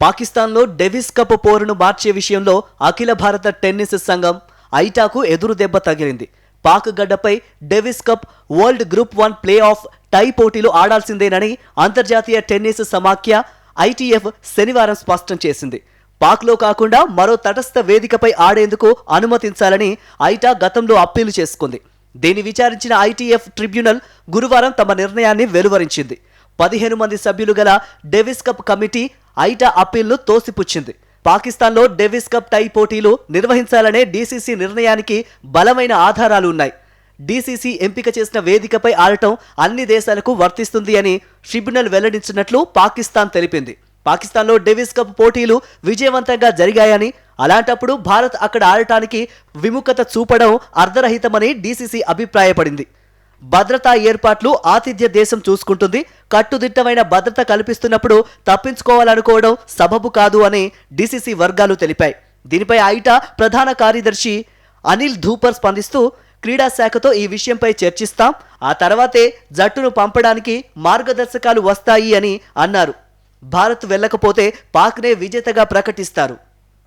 పాకిస్తాన్లో Davis cup పోరును మార్చే విషయంలో అఖిల భారత టెన్నిస్ సంఘం ఐటాకు ఎదురు దెబ్బ తగిలింది. పాక్ గడ్డపై Davis Cup world group one play off tie పోటీలు ఆడాల్సిందేనని అంతర్జాతీయ టెన్నిస్ సమాఖ్య ఐటీఎఫ్ శనివారం స్పష్టం చేసింది. పాక్లో కాకుండా మరో తటస్థ వేదికపై ఆడేందుకు అనుమతించాలని ఐటా గతంలో అప్పీలు చేసుకుంది. దీన్ని విచారించిన ఐటీఎఫ్ ట్రిబ్యునల్ గురువారం తమ నిర్ణయాన్ని వెలువరించింది. పదిహేను మంది సభ్యులు గల డెవిస్ కప్ కమిటీ ఐటా అప్పీల్ను తోసిపుచ్చింది. పాకిస్తాన్లో డెవిస్ కప్ టై పోటీలు నిర్వహించాలనే డీసీసీ నిర్ణయానికి బలమైన ఆధారాలు ఉన్నాయి. డీసీసీ ఎంపిక చేసిన వేదికపై ఆడటం అన్ని దేశాలకు వర్తిస్తుంది అని ట్రిబ్యునల్ వెల్లడించినట్లు పాకిస్తాన్ తెలిపింది. పాకిస్తాన్లో డెవిస్ కప్ పోటీలు విజయవంతంగా జరిగాయని అలాంటప్పుడు భారత్ అక్కడ ఆడటానికి విముఖత చూపడం అర్ధరహితమని డీసీసీ అభిప్రాయపడింది. భద్రతా ఏర్పాట్లు ఆతిథ్య దేశం చూసుకుంటుంది. కట్టుదిట్టమైన భద్రత కల్పిస్తున్నప్పుడు తప్పించుకోవాలనుకోవడం సబబు కాదు అని డీసీసీ వర్గాలు తెలిపాయి. దీనిపై ఐటా ప్రధాన కార్యదర్శి అనిల్ ధూపర్ స్పందిస్తూ క్రీడా శాఖతో ఈ విషయంపై చర్చిస్తాం. ఆ తర్వాతే జట్టును పంపడానికి మార్గదర్శకాలు వస్తాయి అని అన్నారు. భారత్ వెళ్ళకపోతే పాక్నే విజేతగా ప్రకటిస్తారు.